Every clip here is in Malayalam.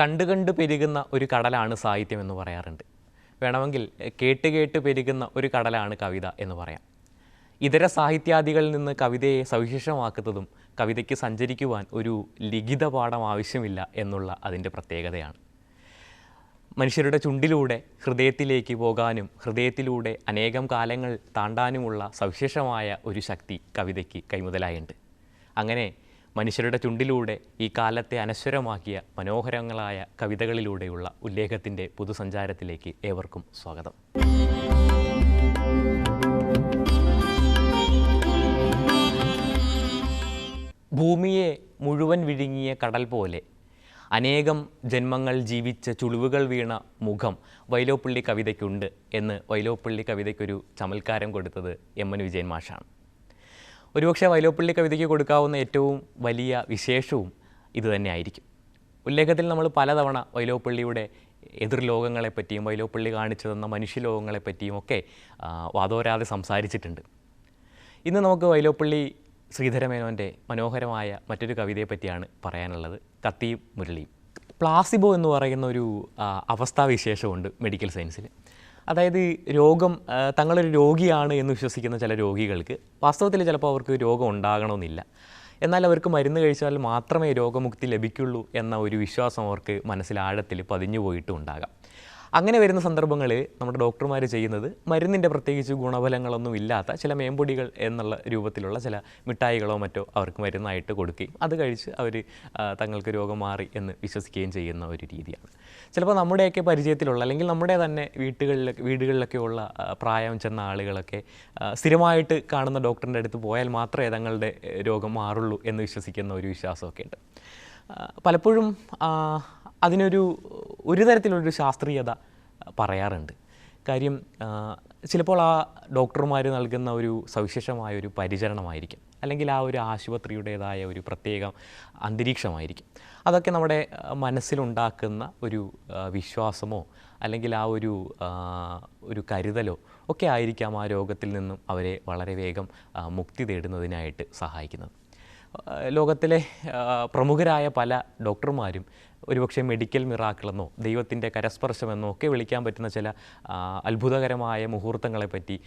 കണ്ട് കണ്ട് പെരുകുന്ന ഒരു കടലാണ് സാഹിത്യം എന്ന് പറയാറുണ്ട്. വേണമെങ്കിൽ കേട്ട് കേട്ട് പെരുകുന്ന ഒരു കടലാണ് കവിത എന്ന് പറയാം. ഇതര സാഹിത്യാദികളിൽ നിന്ന് കവിതയെ സവിശേഷമാക്കുന്നതും കവിതയ്ക്ക് സഞ്ചരിക്കുവാൻ ഒരു ലിഖിത പാഠം ആവശ്യമില്ല എന്നുള്ള അതിന്റെ പ്രത്യേകതയാണ്. മനുഷ്യരുടെ ചുണ്ടിലൂടെ ഹൃദയത്തിലേക്ക് പോകാനും ഹൃദയത്തിലൂടെ അനേകം കാലങ്ങൾ താണ്ടാനുമുള്ള സവിശേഷമായ ഒരു ശക്തി കവിതയ്ക്ക് കൈമുതലായുണ്ട് അങ്ങനെ മനുഷ്യരുടെ ചുണ്ടിലൂടെ ഈ കാലത്തെ അനശ്വരമാക്കിയ മനോഹരങ്ങളായ കവിതകളിലൂടെയുള്ള ഉല്ലേഖത്തിന്റെ പുതുസഞ്ചാരത്തിലേക്ക് ഏവർക്കും സ്വാഗതം. ഭൂമിയെ മുഴുവൻ വിഴുങ്ങിയ കടൽ പോലെ അനേകം ജന്മങ്ങൾ ജീവിച്ച ചുളിവുകൾ വീണ മുഖം വൈലോപ്പള്ളി കവിതയ്ക്കുണ്ട് എന്ന് വൈലോപ്പള്ളി കവിതയ്ക്കൊരു ചമൽക്കാരം കൊടുത്തത് എം എൻ വിജയൻ മാഷാണ്. ഒരുപക്ഷെ വൈലോപ്പള്ളി കവിതയ്ക്ക് കൊടുക്കാവുന്ന ഏറ്റവും വലിയ വിശേഷവും ഇതുതന്നെയായിരിക്കും ഉല്ലേഖത്തിൽ നമ്മൾ പലതവണ വൈലോപ്പള്ളിയുടെ എതിർ ലോകങ്ങളെപ്പറ്റിയും വൈലോപ്പള്ളി കാണിച്ചു തന്ന മനുഷ്യലോകങ്ങളെപ്പറ്റിയും ഒക്കെ വാദോരാതെ സംസാരിച്ചിട്ടുണ്ട്. ഇന്ന് നമുക്ക് വൈലോപ്പള്ളി ശ്രീധരമേനോന്റെ മനോഹരമായ മറ്റൊരു കവിതയെ പറ്റിയാണ് പറയാനുള്ളത്. കത്തിയും മുരളിയും. പ്ലാസിബോ എന്ന് പറയുന്ന ഒരു അവസ്ഥാവിശേഷമുണ്ട് മെഡിക്കൽ സയൻസിൽ അതായത് രോഗം തങ്ങളൊരു രോഗിയാണ് എന്ന് വിശ്വസിക്കുന്ന ചില രോഗികൾക്ക് വാസ്തവത്തിൽ ചിലപ്പോൾ അവർക്ക് രോഗം ഉണ്ടാകണമെന്നില്ല. എന്നാൽ അവർക്ക് മരുന്ന് കഴിച്ചാൽ മാത്രമേ രോഗമുക്തി ലഭിക്കുള്ളൂ എന്ന ഒരു വിശ്വാസം അവർക്ക് മനസ്സിൽ ആഴത്തിൽ പതിഞ്ഞു പോയിട്ടും ഉണ്ടാകാം അങ്ങനെ വരുന്ന സന്ദർഭങ്ങളിൽ നമ്മുടെ ഡോക്ടർമാർ ചെയ്യുന്നത് മരുന്നിന്റെ പ്രത്യേകിച്ച് ഗുണഫലങ്ങളൊന്നും ഇല്ലാത്ത ചില മേമ്പൊടികൾ എന്നുള്ള രൂപത്തിലുള്ള ചില മിഠായികളോ മറ്റോ അവർക്ക് മരുന്നായിട്ട് കൊടുക്കുകയും അത് കഴിച്ച് അവർ തങ്ങൾക്ക് രോഗം മാറി എന്ന് വിശ്വസിക്കുകയും ചെയ്യുന്ന ഒരു രീതിയാണ്. ചിലപ്പോൾ നമ്മുടെയൊക്കെ പരിചയത്തിലുള്ള അല്ലെങ്കിൽ നമ്മുടെ തന്നെ വീട്ടുകളിലൊക്കെ വീടുകളിലൊക്കെ ഉള്ള പ്രായം ചെന്ന ആളുകളൊക്കെ സ്ഥിരമായിട്ട് കാണുന്ന ഡോക്ടറിന്റെ അടുത്ത് പോയാൽ മാത്രമേ തങ്ങളുടെ രോഗം മാറുള്ളൂ എന്ന് വിശ്വസിക്കുന്ന ഒരു വിശ്വാസമൊക്കെ ഉണ്ട്. പലപ്പോഴും അതിനൊരു ഒരു തരത്തിലുള്ളൊരു ശാസ്ത്രീയത പറയാറുണ്ട്. കാര്യം ചിലപ്പോൾ ആ ഡോക്ടർമാർ നൽകുന്ന ഒരു സവിശേഷമായ ഒരു പരിചരണമായിരിക്കും. അല്ലെങ്കിൽ ആ ഒരു ആശുപത്രിയുടേതായ ഒരു പ്രത്യേക അന്തരീക്ഷമായിരിക്കും. അതൊക്കെ നമ്മുടെ മനസ്സിലുണ്ടാക്കുന്ന ഒരു വിശ്വാസമോ അല്ലെങ്കിൽ ആ ഒരു ഒരു കരുതലോ ഒക്കെ ആയിരിക്കാം ആ രോഗത്തിൽ നിന്നും അവരെ വളരെ വേഗം മുക്തി തേടുന്നതിനായിട്ട് സഹായിക്കുന്നത്. ലോകത്തിലെ പ്രമുഖരായ പല ഡോക്ടർമാരും ഒരുപക്ഷെ മെഡിക്കൽ മിറാക്കിളെന്നോ ദൈവത്തിന്റെ കരസ്പർശമെന്നോ ഒക്കെ വിളിക്കാൻ പറ്റുന്ന ചില അത്ഭുതകരമായ മുഹൂർത്തങ്ങളെപ്പറ്റി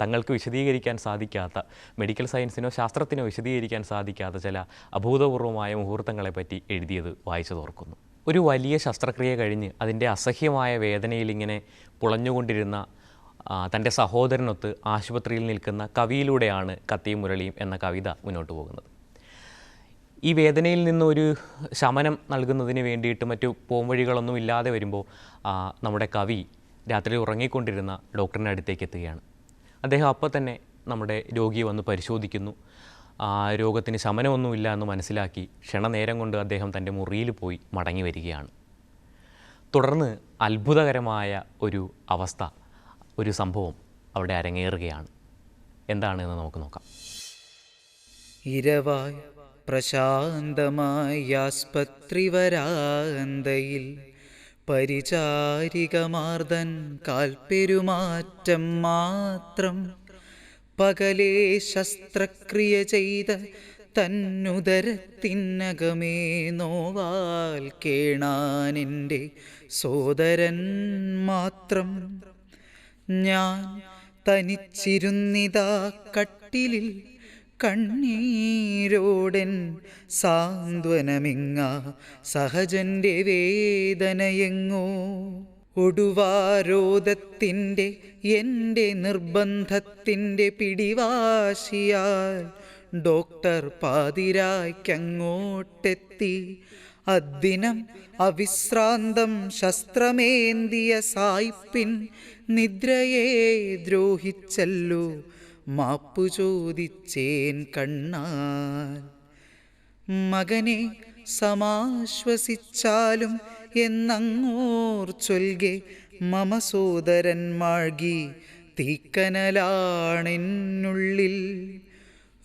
തങ്ങൾക്ക് വിശദീകരിക്കാൻ സാധിക്കാത്ത മെഡിക്കൽ സയൻസിനോ ശാസ്ത്രത്തിനോ വിശദീകരിക്കാൻ സാധിക്കാത്ത ചില അഭൂതപൂർവമായ മുഹൂർത്തങ്ങളെപ്പറ്റി എഴുതിയത് വായിച്ചു തോർക്കുന്നു ഒരു വലിയ ശസ്ത്രക്രിയ കഴിഞ്ഞ് അതിന്റെ അസഹ്യമായ വേദനയിൽ ഇങ്ങനെ പുളഞ്ഞുകൊണ്ടിരുന്ന തന്റെ സഹോദരനൊത്ത് ആശുപത്രിയിൽ നിൽക്കുന്ന കവിയിലൂടെയാണ് കത്തിയും മുരളിയും എന്ന കവിത മുന്നോട്ട് പോകുന്നത്. ഈ വേദനയിൽ നിന്നൊരു ശമനം നൽകുന്നതിന് വേണ്ടിയിട്ട് മറ്റു പോംവഴികളൊന്നും ഇല്ലാതെ വരുമ്പോൾ നമ്മുടെ കവി രാത്രി ഉറങ്ങിക്കൊണ്ടിരുന്ന ഡോക്ടറിന്റെ അടുത്തേക്ക് എത്തുകയാണ്. അദ്ദേഹം അപ്പോൾ തന്നെ നമ്മുടെ രോഗിയെ വന്ന് പരിശോധിക്കുന്നു. ആ രോഗത്തിന് ശമനമൊന്നുമില്ല എന്ന് മനസ്സിലാക്കി ക്ഷണനേരം കൊണ്ട് അദ്ദേഹം തന്റെ മുറിയിൽ പോയി മടങ്ങി വരികയാണ്. തുടർന്ന് അത്ഭുതകരമായ ഒരു അവസ്ഥ ഒരു സംഭവം അവിടെ അരങ്ങേറുകയാണ്. എന്താണെന്ന് നമുക്ക് നോക്കാം. ഇരവായ് പ്രശാന്തമായി ആസ്പത്രി വരാന്തയിൽ പരിചാരികമാർദ്ദൻ കാൽപ്പെരുമാറ്റം മാത്രം പകലേ ശസ്ത്രക്രിയ ചെയ്ത തന്നുദരത്തിനകമേ നോവാൽ കേണാനെന്റെ സോദരൻ മാത്രം. ഞാൻ തനിച്ചിരുന്നിതാ കട്ടിലിൽ കണ്ണീരോടൻ സാന്ത്വനമിങ്ങ സഹജന്റെ വേദനയെങ്ങോ. ഒടുവാരോധത്തിന്റെ എന്റെ നിർബന്ധത്തിന്റെ പിടിവാശിയാൽ ഡോക്ടർ പാതിരായ്ക്കങ്ങോട്ടെത്തി. അദ്ദിനം അവിശ്രാന്തം ശസ്ത്രമേന്തിയ സായിപ്പിൻ നിദ്രയെ ദ്രോഹിച്ചല്ലോ. മാപ്പു ചോദിച്ചേൻ കണ്ണാൽ. മകനെ സമാശ്വസിച്ചാലും എന്നങ്ങോർ ചൊൽകെ മമ സോദരൻ മാഴ്കി തീക്കനലാണെന്നുള്ളിൽ.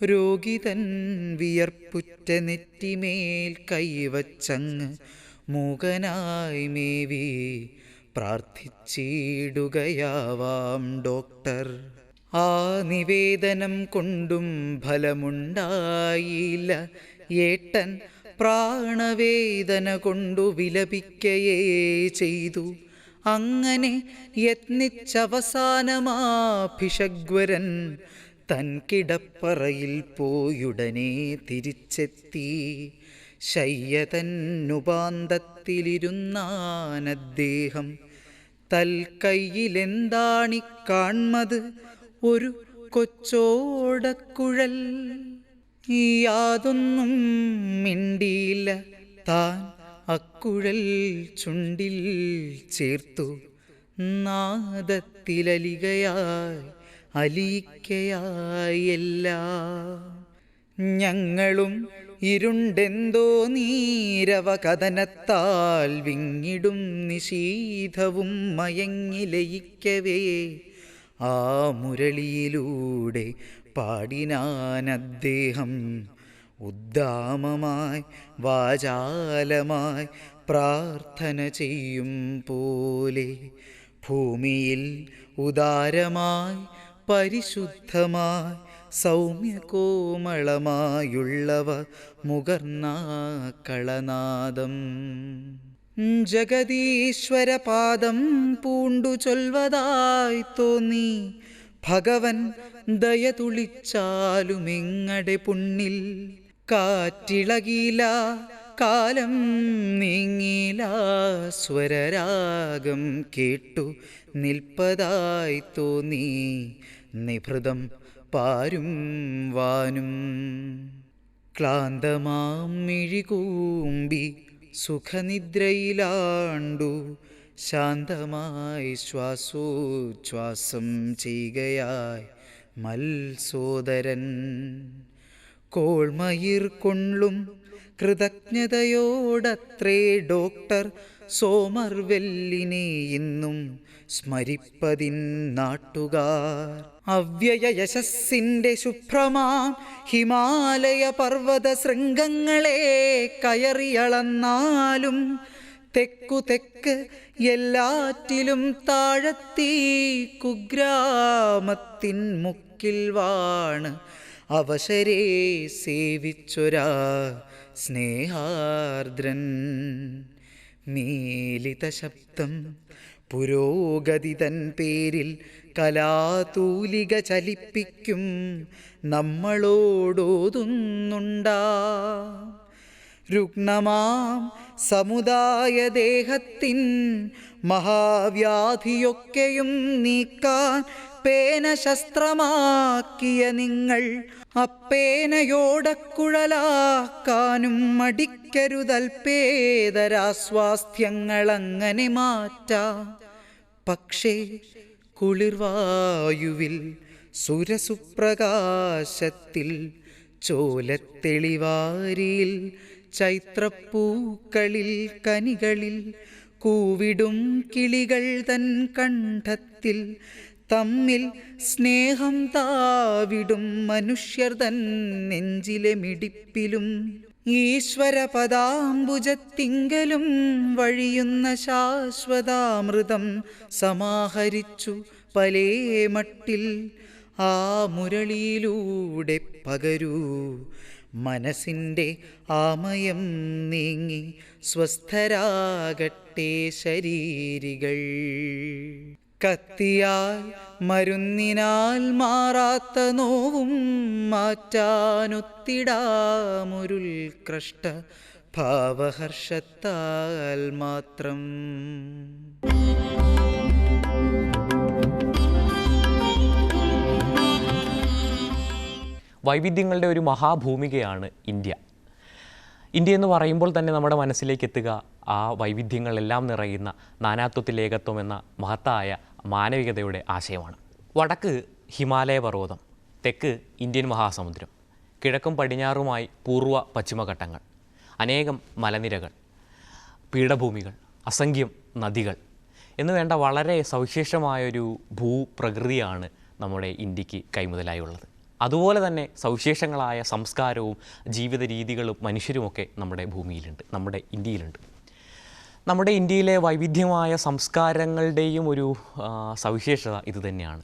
രോഗിതൻ വിയർപ്പുറ്റ നെറ്റിമേൽ കൈവച്ചങ്ങ് മൂകനായി മേവി പ്രാർത്ഥിച്ചിടുകയാവാം ഡോക്ടർ. ആ നിവേദനം കൊണ്ടും ഫലമുണ്ടായില്ല. ഏട്ടൻ പ്രാണവേദന കൊണ്ടു വിലപിക്കയേ ചെയ്തു. അങ്ങനെ യത്നിച്ചവസാനമാഭിഷഗ്വരൻ തൻ കിടപ്പറയിൽ പോയുടനെ തിരിച്ചെത്തി. ശയ്യതന്നുപാന്തത്തിലിരുന്നാനദ്ദേഹം തൽക്കൈയിലെന്താണി കാൺമത് ഒരു കൊച്ചോടക്കുഴൽ. യാതൊന്നും മിണ്ടിയില്ല. താൻ അക്കുഴൽ ചുണ്ടിൽ ചേർത്തു. നാദത്തിലലികയായി അലിയിക്കയായി എല്ലാം. ഞങ്ങളും ഇരുണ്ടെന്തോ നീരവ കഥനത്താൽ വിങ്ങിടും നിശീധവും മയങ്ങിലയിക്കവേ. ആ മുരളിയിലൂടെ പാടിനാൻ അദ്ദേഹം ഉദ്ദാമമായി വാചാലമായി പ്രാർത്ഥന ചെയ്യും പോലെ ഭൂമിയിൽ ഉദാരമായി പരിശുദ്ധമായി സൗമ്യകോമളമായുള്ളവ മുകർന്ന കളനാദം. ജഗദീശ്വരപാദം പൂണ്ടു ചൊൽവതായി തോന്നി. ഭഗവൻ ദയ തുളിച്ചാലുമെങ്ങടെ പുണ്ണിൽ കാറ്റിളകില കാലം നീങ്ങില സ്വരരാഗം കേട്ടു നിൽപ്പതായി തോന്നി. നിഭൃതം പാരും വാനും. ക്ലാന്തമാം മിഴികൂമ്പി സുഖനിദ്രയിലാണ്ടു ശാന്തമായി ശ്വാസോച്ഛ്വാസം ചെയ്യുകയായി മൽസോദരൻ. കോൾമയിർ കൊള്ളും. കൃതജ്ഞതയോടത്രേ ഡോക്ടർ സോമർവെല്ലിനെ ഇന്നും സ്മരിപ്പതിൻ നാട്ടുകാർ. അവ്യയ ശുഭ്രമാം ഹിമാലയ പർവത ശൃംഗങ്ങളെ കയറിയളന്നാലും തെക്കു തെക്ക് എല്ലാറ്റിലും താഴത്തീ കുഗ്രാമത്തിൻ മുക്കിൽ വാണ് അവശരെ സേവിച്ചൊരാ സ്നേഹാർദ്രൻ. മീലിത ശബ്ദം പുരോഗതി തൻ പേരിൽ കലാതൂലിക ചലിപ്പിക്കും. നമ്മളോടോതുന്നുണ്ടാ രുഗ്ണമാം സമുദായദേഹത്തിൻ മഹാവ്യാധിയൊക്കെയും നീക്കാൻ പേന ശസ്ത്രമാക്കിയ നിങ്ങൾ അപ്പേനയോടക്കുഴലാക്കാനും മടിക്കരുതൽപേതരാസ്വാസ്ഥ്യങ്ങൾ അങ്ങനെ മാറ്റാം. പക്ഷേ കുളിർവായുവിൽ സുരസുപ്രകാശത്തിൽ ചോലത്തെളിവാരിയിൽ ചൈത്രപ്പൂക്കളിൽ കനികളിൽ കൂവിടും കിളികൾ തൻ കണ്ഠത്തിൽ തമ്മിൽ സ്നേഹം താവിടും മനുഷ്യർ തൻ നെഞ്ചിലെ മിടിപ്പിലും. ഈശ്വര പദാംബുജത്തിങ്കലും വഴിയുന്ന ശാശ്വതാമൃതം സമാഹരിച്ചു പലേ മട്ടിൽ. ആ മുരളിയിലൂടെ പകരൂ മനസ്സിന്റെ ആമയം നീങ്ങി സ്വസ്ഥരാകട്ടെ ശരീരികൾ. കത്തിയാൽ മരുന്നിനാൽ മാറാത്ത നോവും മാറ്റാനൊത്തിടാമൊരുൽകൃഷ്ട ഭാവഹർഷത്താൽ മാത്രം. വൈവിധ്യങ്ങളുടെ ഒരു മഹാഭൂമികയാണ് ഇന്ത്യ. ഇന്ത്യ എന്ന് പറയുമ്പോൾ തന്നെ നമ്മുടെ മനസ്സിലേക്ക് എത്തുക ആ വൈവിധ്യങ്ങളെല്ലാം നിറയുന്ന നാനാത്വത്തിൽ ഏകത്വം എന്ന മഹത്തായ മാനവികതയുടെ ആശയമാണ്. വടക്ക് ഹിമാലയ പർവതം തെക്ക് ഇന്ത്യൻ മഹാസമുദ്രം കിഴക്കും പടിഞ്ഞാറുമായി പൂർവ പശ്ചിമഘട്ടങ്ങൾ അനേകം മലനിരകൾ പീഠഭൂമികൾ അസംഖ്യം നദികൾ എന്ന് വേണ്ട വളരെ സവിശേഷമായൊരു ഭൂപ്രകൃതിയാണ് നമ്മുടെ ഇന്ത്യയ്ക്ക് കൈമുതലായുള്ളത്. അതുപോലെ തന്നെ സവിശേഷങ്ങളായ സംസ്കാരവും ജീവിത രീതികളും മനുഷ്യരുമൊക്കെ നമ്മുടെ ഭൂമിയിലുണ്ട് നമ്മുടെ ഇന്ത്യയിലുണ്ട്. നമ്മുടെ ഇന്ത്യയിലെ വൈവിധ്യമായ സംസ്കാരങ്ങളുടെയും ഒരു സവിശേഷത ഇതുതന്നെയാണ്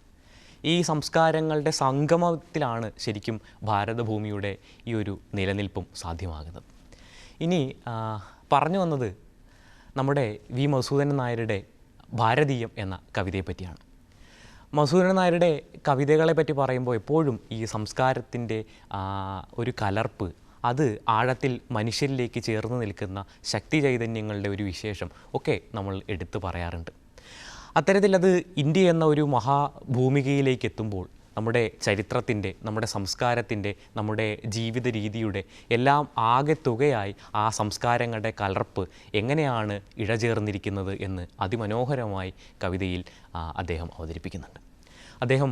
ഈ സംസ്കാരങ്ങളുടെ സംഗമത്തിലാണ് ശരിക്കും ഭാരതഭൂമിയുടെ ഈ ഒരു നിലനിൽപ്പും സാധ്യമാകുന്നത്. ഇനി പറഞ്ഞു വന്നത് നമ്മുടെ വി. മധുസൂദനൻ നായരുടെ ഭാരതീയം എന്ന കവിതയെ മധുസൂദനൻ നായരുടെ കവിതകളെ പറ്റി പറയുമ്പോൾ എപ്പോഴും ഈ സംസ്കാരത്തിന്റെ ഒരു കലർപ്പ് അത് ആഴത്തിൽ മനുഷ്യരിലേക്ക് ചേർന്ന് നിൽക്കുന്ന ശക്തി ചൈതന്യങ്ങളുടെ ഒരു വിശേഷം ഒക്കെ നമ്മൾ എടുത്തു പറയാറുണ്ട്. അത്തരത്തിൽ അത് ഇന്ത്യ എന്ന ഒരു മഹാഭൂമികയിലേക്ക് എത്തുമ്പോൾ നമ്മുടെ ചരിത്രത്തിന്റെ നമ്മുടെ സംസ്കാരത്തിന്റെ നമ്മുടെ ജീവിത രീതിയുടെ എല്ലാം ആകെ തുകയായി ആ സംസ്കാരങ്ങളുടെ കലർപ്പ് എങ്ങനെയാണ് ഇഴചേർന്നിരിക്കുന്നത് എന്ന് അതിമനോഹരമായി കവിതയിൽ അദ്ദേഹം അവതരിപ്പിക്കുന്നുണ്ട്. അദ്ദേഹം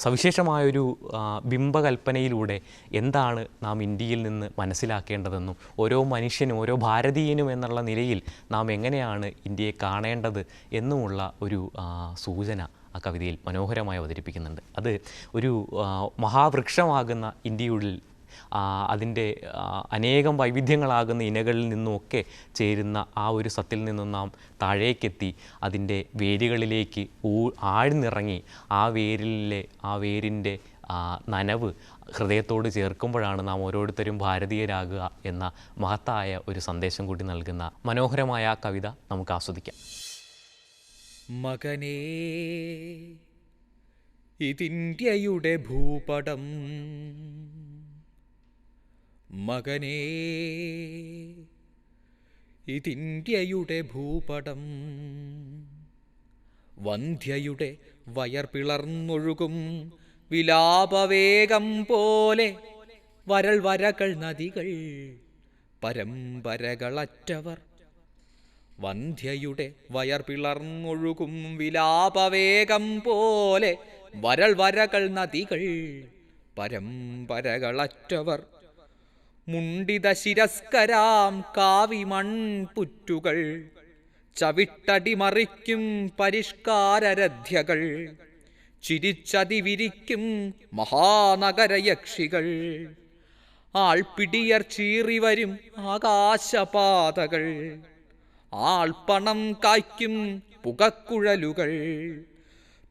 സവിശേഷമായൊരു ബിംബകൽപ്പനയിലൂടെ എന്താണ് നാം ഇന്ത്യയിൽ നിന്ന് മനസ്സിലാക്കേണ്ടതെന്നും ഓരോ മനുഷ്യനും ഓരോ ഭാരതീയനും എന്നുള്ള നിലയിൽ നാം എങ്ങനെയാണ് ഇന്ത്യയെ കാണേണ്ടത് എന്നുമുള്ള ഒരു സൂചന ആ കവിതയിൽ മനോഹരമായി അവതരിപ്പിക്കുന്നുണ്ട്. അത് ഒരു മഹാവൃക്ഷമാകുന്ന ഇന്ത്യയുടെ അതിന്റെ അനേകം വൈവിധ്യങ്ങളാകുന്ന ഇനകളിൽ നിന്നുമൊക്കെ ചേരുന്ന ആ ഒരു സത്തിൽ നിന്നും നാം താഴേക്കെത്തി അതിന്റെ വേരുകളിലേക്ക് ഊ ആഴ്ന്നിറങ്ങി ആ വേരിലെ ആ വേരിന്റെ നനവ് ഹൃദയത്തോട് ചേർക്കുമ്പോഴാണ് നാം ഓരോരുത്തരും ഭാരതീയരാകുക എന്ന മഹത്തായ ഒരു സന്ദേശം കൂടി നൽകുന്ന മനോഹരമായ കവിത നമുക്ക് ആസ്വദിക്കാം. മകനേ ഇതിന്ത്യയുടെ ഭൂപടം. മകനേ ഇതിന്ത്യയുടെ ഭൂപടം. വന്ധ്യയുടെ വയർ പിളർന്നൊഴുകും വിലാപവേഗം പോലെ വരൾ വരകൾ നദികൾ പരമ്പരകളറ്റവർ വന്ധ്യയുടെ വയർ പിളർന്നൊഴുകും വിലാപവേഗം പോലെ വരൾ വരകൾ നദികൾ പരമ്പരകളറ്റവർ. മുണ്ടിത ശിരസ്കരാം കാവിമൺ കാവിമൺപുറ്റുകൾ ചവിട്ടടിമറിക്കും പരിഷ്കാരരധ്യകൾ. ചിരിച്ചതിവിരിക്കും മഹാനഗരയക്ഷികൾ. ആൾപിടിയർ ചീറിവരും ആകാശപാതകൾ. ആൾപ്പണം കായ്ക്കും പുകക്കുഴലുകൾ.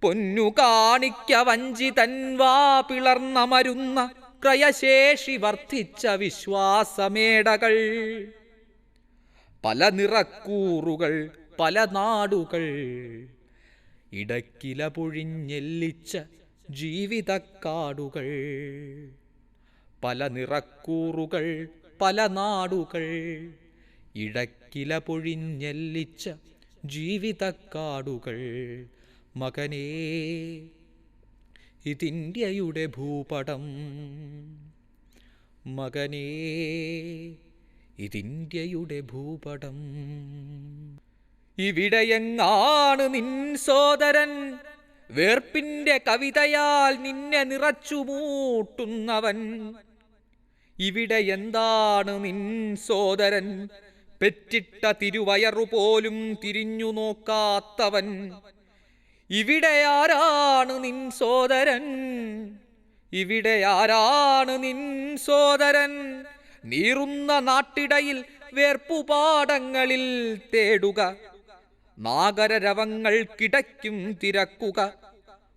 പൊന്നു കാണിക്ക വഞ്ചി തൻവാ പിളർന്നമരുന്ന ക്രയശേഷി വർദ്ധിച്ച വിശ്വാസമേടകൾ. പല നിറക്കൂറുകൾ പല നാടുകൾ. ഇടക്കില പൊഴിഞ്ഞെല്ലിച്ച ജീവിതക്കാടുകൾ. പല നിറക്കൂറുകൾ പല നാടുകൾ. ഇടക്കില പൊഴിഞ്ഞെല്ലിച്ച ജീവിതക്കാടുകൾ. മകനേ ഇതിന്ത്യയുടെ ഭൂപടം. മകനേ ഇതിന്ത്യയുടെ ഭൂപടം. ഇവിടെയെങ്ങാണ് നിൻ സോദരൻ? വേർപ്പിന്റെ കവിതയാൽ നിന്നെ നിറച്ചു മൂട്ടുന്നവൻ ഇവിടെ എന്താണ് നിൻ സോദരൻ? പെറ്റിട്ട തിരുവയറു പോലും തിരിഞ്ഞു നോക്കാത്തവൻ. ഇവിടെ ആരാണ് നിൻ സോദരൻ? ഇവിടെ ആരാണ് നിൻ സോദരൻ? നീറുന്ന നാട്ടിടയിൽ വേർപ്പുപാടങ്ങളിൽ തേടുക. നാഗരരവങ്ങൾക്കിടയ്ക്കും തിരക്കുക.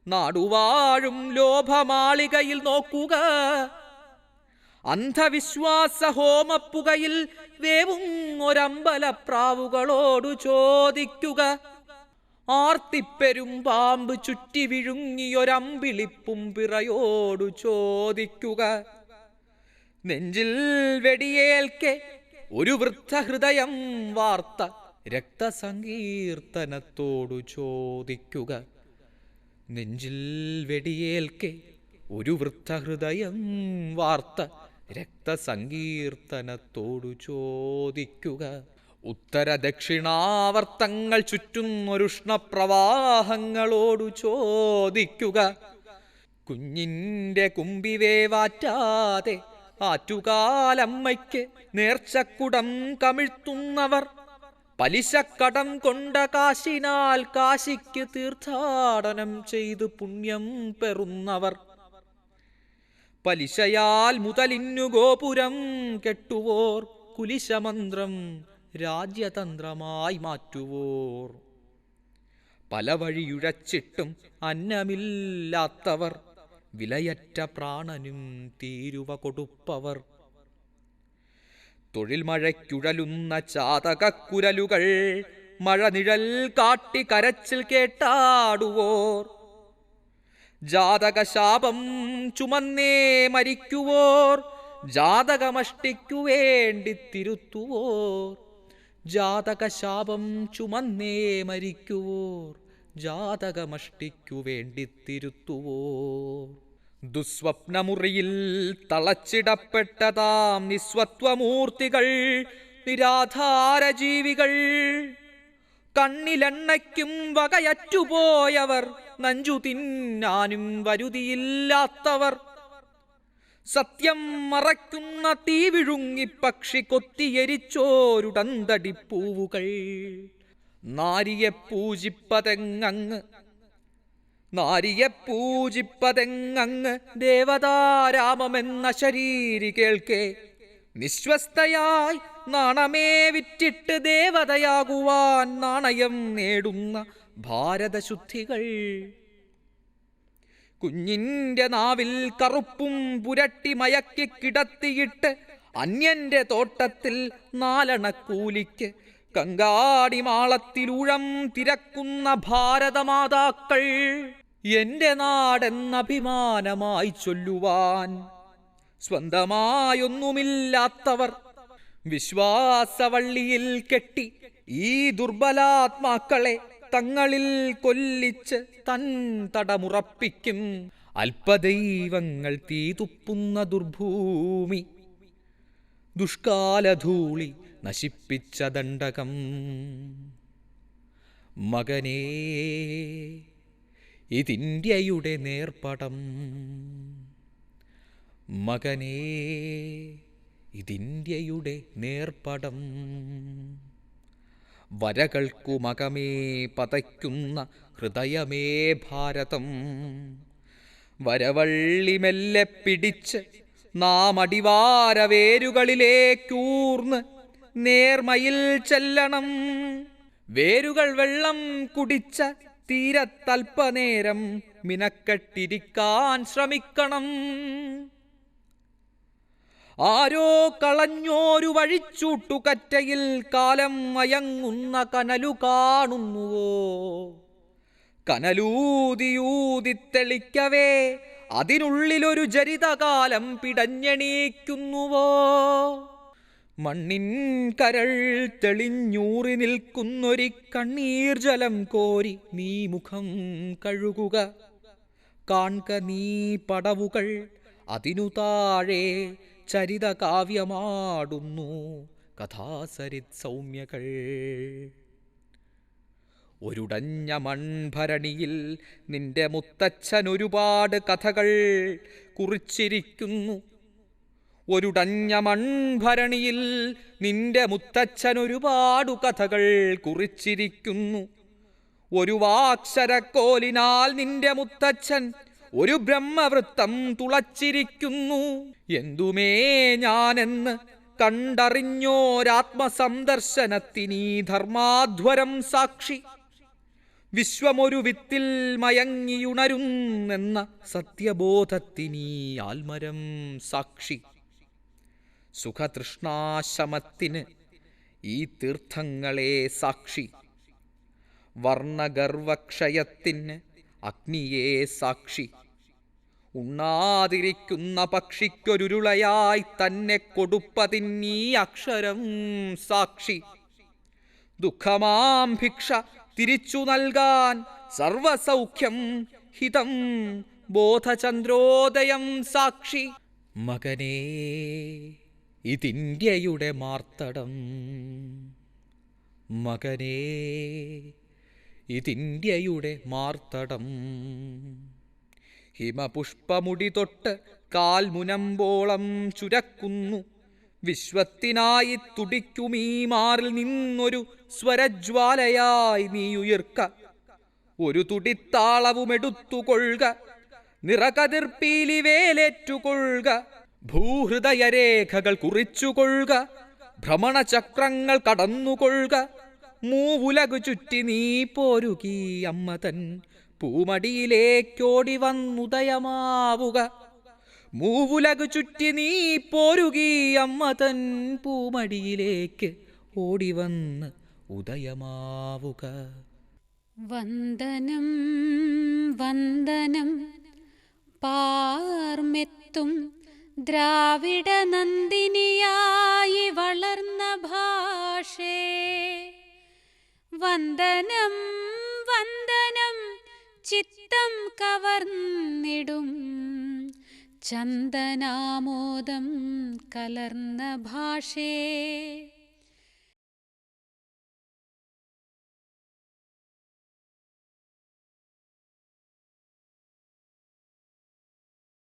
നാടുവാഴും ലോഭമാളികയിൽ നോക്കുക. അന്ധവിശ്വാസ ഹോമപ്പുകയിൽ വേവും ഒരമ്പലപ്രാവുകളോടു ചോദിക്കുക. ആർത്തിപ്പെരും പാമ്പ് ചുറ്റി വിഴുങ്ങിയൊരമ്പിളിപ്പും പിറയോടു ചോദിക്കുക. നെഞ്ചിൽ വെടിയേൽക്കെ ഒരു വൃദ്ധഹൃദയം വാർത്ത രക്തസങ്കീർത്തനത്തോടു ചോദിക്കുക. നെഞ്ചിൽ വെടിയേൽക്കെ ഒരു വൃദ്ധഹൃദയം വാർത്ത രക്തസങ്കീർത്തനത്തോടു ചോദിക്കുക. ഉത്തര ദക്ഷിണാവർത്തങ്ങൾ ചുറ്റുന്നൊരുഷ്ണപ്രവാഹങ്ങളോടു ചോദിക്കുക. കുഞ്ഞിന്റെ കുമ്പിവേവാറ്റാതെ ആറ്റുകാലമ്മയ്ക്ക് നേർച്ചക്കുടം കമിഴ്ത്തുന്നവർ പലിശക്കടം കൊണ്ട കാശിനാൽ കാശിക്ക് തീർത്ഥാടനം ചെയ്ത് പുണ്യം പെറുന്നവർ പലിശയാൽ മുതലിന്നു ഗോപുരം കെട്ടുവോർ കുലിശമന്ത്രം രാജ്യതന്ത്രമായി മാറ്റുവോർ. പല വഴിയുഴച്ചിട്ടും അന്നമില്ലാത്തവർ വിലയറ്റ പ്രാണനും തീരുവ കൊടുപ്പവർ. തൊഴിൽ മഴയ്ക്കുഴലുന്ന ചാതകക്കുരലുകൾ മഴ നിഴൽ കാട്ടി കരച്ചിൽ കേട്ടാടുവോർ. ജാതകശാപം ചുമന്നേ മരിക്കുവോർ ജാതകമഷ്ടിക്കു വേണ്ടി തിരുത്തുവോർ. ജാതകശാപം ചുമന്നേ മരിക്കുവോർ ജാതകമഷ്ടിക്കു വേണ്ടി തിരുത്തുവോർ. ദുസ്വപ്നമുറിയിൽ തളച്ചിടപ്പെട്ടതാം നിസ്വത്വമൂർത്തികൾ നിരാധാര ജീവികൾ കണ്ണിലെണ്ണയ്ക്കും വകയറ്റുപോയവർ നഞ്ചു തിന്നാനും വരുതിയില്ലാത്തവർ. സത്യം മറയ്ക്കുന്ന തീ വിഴുങ്ങി പക്ഷി കൊത്തിയെരിച്ചോരുടന്തടിപ്പൂവുകൾ. നാരിയെ പൂജിപ്പതെങ്ങ് നാരിയെ പൂജിപ്പതെങ്ങ് ദേവതാരാമമെന്ന ശരീരി കേൾക്കേ. നിശ്വസ്തയായി നാണമേ വിറ്റിട്ട് ദേവതയാകുവാൻ നാണയം നേടുന്ന ഭാരതശുദ്ധികൾ. കുഞ്ഞിന്റെ നാവിൽ കറുപ്പും പുരട്ടി മയക്കി കിടത്തിയിട്ട് അന്യന്റെ തോട്ടത്തിൽ നാലണക്കൂലിക്ക് കങ്കാടിമാളത്തിലൂഴം തിരക്കുന്ന ഭാരതമാതാക്കൾ എന്റെ നാടെന്നഭിമാനമായി ചൊല്ലുവാൻ. സ്വന്തമായൊന്നുമില്ലാത്തവർ വിശ്വാസവള്ളിയിൽ കെട്ടി ഈ ദുർബലാത്മാക്കളെ തങ്ങളിൽ കൊല്ലിച്ച് തൻ തടമുറപ്പിക്കും. അല്പദൈവങ്ങൾ തീ തുപ്പുന്ന ദുർഭൂമി ദുഷ്കാലധൂളി നശിപ്പിച്ച ദണ്ഡകം. മകനേ ഇതിന്ത്യയുടെ നേർപ്പടം മകനേ ഇതിന്ത്യയുടെ നേർപ്പടം. വരകൾക്കുമകമേ പതയ്ക്കുന്ന ഹൃദയമേ ഭാരതം. വരവള്ളി മെല്ലെ പിടിച്ച് നാം അടിവാര വേരുകളിലേക്കൂർന്ന് നേർമയിൽ ചെല്ലണം. വേരുകൾ വെള്ളം കുടിച്ച തീരത്തൽപ്പനേരം മിനക്കെട്ടിരിക്കാൻ ശ്രമിക്കണം. ആരോ കളഞ്ഞോരു വഴിച്ചൂട്ടുകറ്റയിൽ കാലം മയങ്ങുന്ന കനലു കാണുന്നുവോ? കനലൂതിയൂതി തെളിക്കവേ അതിനുള്ളിലൊരു ജരിതകാലം പിടഞ്ഞെണീക്കുന്നുവോ? മണ്ണിൻ കരൾ തെളിഞ്ഞൂറി നിൽക്കുന്നൊരി കണ്ണീർ ജലം കോരി നീ മുഖം കഴുകുക. കാൺക നീ പടവുകൾ അതിനു താഴെ ചരിത കാവ്യമാടുന്നു. കഥാസരിത് സൗമ്യകൾ. ഒരുടഞ്ഞ മൺഭരണിയിൽ നിന്റെ മുത്തച്ഛൻ ഒരുപാട് കഥകൾ കുറിച്ചിരിക്കുന്നു. ഒരുടഞ്ഞ മൺഭരണിയിൽ നിന്റെ മുത്തച്ഛൻ ഒരുപാടു കഥകൾ കുറിച്ചിരിക്കുന്നു. ഒരു വാക്ഷരക്കോലിനാൽ നിന്റെ മുത്തച്ഛൻ ഒരു ബ്രഹ്മവൃത്തം തുളച്ചിരിക്കുന്നു. എന്തുമേ ഞാനെന്ന് കണ്ടറിഞ്ഞോരാത്മസന്ദർശനത്തിനീ ധർമാധ്വരം സാക്ഷി. വിശ്വമൊരു വിത്തിൽ മയങ്ങിയുണരുന്നെന്ന സത്യബോധത്തിനീ ആൽമരം സാക്ഷി. സുഖതൃഷ്ണാശമത്തിന് ഈ തീർത്ഥങ്ങളെ സാക്ഷി. വർണഗർവക്ഷയത്തിന് അഗ്നിയെ സാക്ഷി. ഉണ്ണാതിരിക്കുന്ന പക്ഷിക്കൊരുരുളയായി തന്നെ കൊടുപ്പതിന്നീ അക്ഷരം സാക്ഷി. ദുഃഖമാം ഭിക്ഷ തിരിച്ചു നൽകാൻ സർവസൗഖ്യം ഹിതം ബോധചന്ദ്രോദയം സാക്ഷി. മകനേ ഇതിന്ത്യയുടെ മാർത്തടം. മകനേ ഇതിന്ത്യയുടെ മാർത്തടം. ഹിമപുഷ്പമുടി തൊട്ട് കാൽമുനമ്പോളം ചുരക്കുന്നു. വിശ്വത്തിനായി തുടിക്കുമീ മാറിൽ നിന്നൊരു സ്വരജ്വാലയായി നീ ഉയർക്ക ഒരു തുടിത്താളവുമെടുത്തുകൊള്ളുക. നിറകതിർപ്പീലി വേലേറ്റുകൊള്ളുക. ഭൂഹൃദയരേഖകൾ കുറിച്ചുകൊള്ളുക. ഭ്രമണചക്രങ്ങൾ കടന്നുകൊള്ളുക. മൂവുലകു ചുറ്റി നീ പോരുകീ അമ്മതൻ പൂമടിയിലേക്കോടി വന്നുദയമാവുക. മൂവുലകു ചുറ്റി നീ പോരുകി അമ്മ തൻ. പൂമടിയിലേക്ക് ഓടിവന്ന് ഉദയമാവുക. വന്ദനം വന്ദനം. പാർമെത്തും ദ്രാവിഡ നന്ദിനിയായി വളർന്ന ഭാഷേ. വന്ദനം വന്ദനം ചിത്തം കവർന്നിടും. ചന്ദനാമോദം കലർന്ന ഭാഷേ.